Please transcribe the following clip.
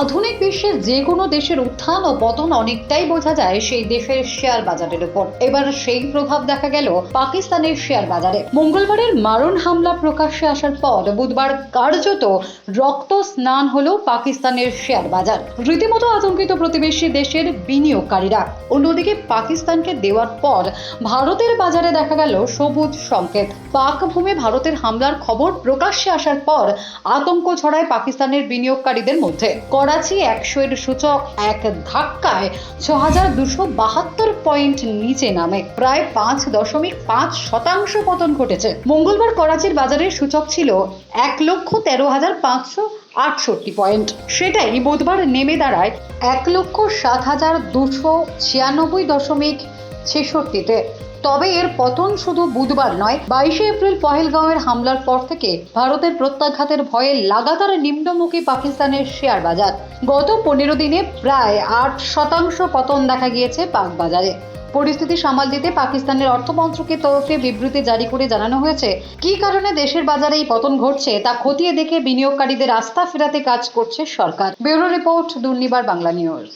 আধুনিক বিশ্বের যে কোনো দেশের উত্থান ও পতন অনেকটাই বোঝা যায় সেই দেশের শেয়ার বাজারের উপর। এবার সেই প্রভাব দেখা গেল পাকিস্তানের শেয়ার বাজারে। মঙ্গলবারের মারণ হামলা প্রকাশ্যে আসার পর বুধবার কার্যত রক্ত স্নান হল পাকিস্তানের শেয়ার বাজার। রীতিমতো আতঙ্কিত প্রতিবেশী দেশের বিনিয়োগকারীরা। অন্যদিকে পাকিস্তানকে দেওয়ার পর ভারতের বাজারে দেখা গেল সবুজ সংকেত। পাক ভূমে ভারতের হামলার খবর প্রকাশ্যে আসার পর আতঙ্ক ছড়ায় পাকিস্তানের বিনিয়োগকারীদের মধ্যে। করাচি একশো এর সূচক এক ধাক্কায় ছ হাজার দুশো বাহাত্তর পয়েন্ট নিচে নামে। প্রায় পাঁচ দশমিক পাঁচ শতাংশ পতন ঘটেছে। মঙ্গলবার করাচির বাজারের সূচক ছিল এক লক্ষ তেরো হাজার পাঁচশো আটষট্টি পয়েন্ট। সেটাই বুধবার নেমে দাঁড়ায় এক লক্ষ সাত হাজার দুশো ছিয়ানব্বই দশমিক ছেষট্টিতে। তবে এর পতন শুধু বুধবার নয়, বাইশে এপ্রিল পহেলগাঁওয়ের হামলার পর থেকে ভারতের প্রত্যাঘাতের ভয়ে লাগাতার নিম্নমুখী পাকিস্তানের শেয়ার বাজার। গত পনেরো দিনে প্রায় আট শতাংশ পতন দেখা গিয়েছে পাক বাজারে। পরিস্থিতি সামাল দিতে পাকিস্তানের অর্থমন্ত্রকের তরফে বিবৃতি জারি করে জানানো হয়েছে, কি কারণে দেশের বাজারে এই পতন ঘটছে তা খতিয়ে দেখে বিনিয়োগকারীদের আস্থা ফেরাতে কাজ করছে সরকার। Bureau report Durnibar Bangla news.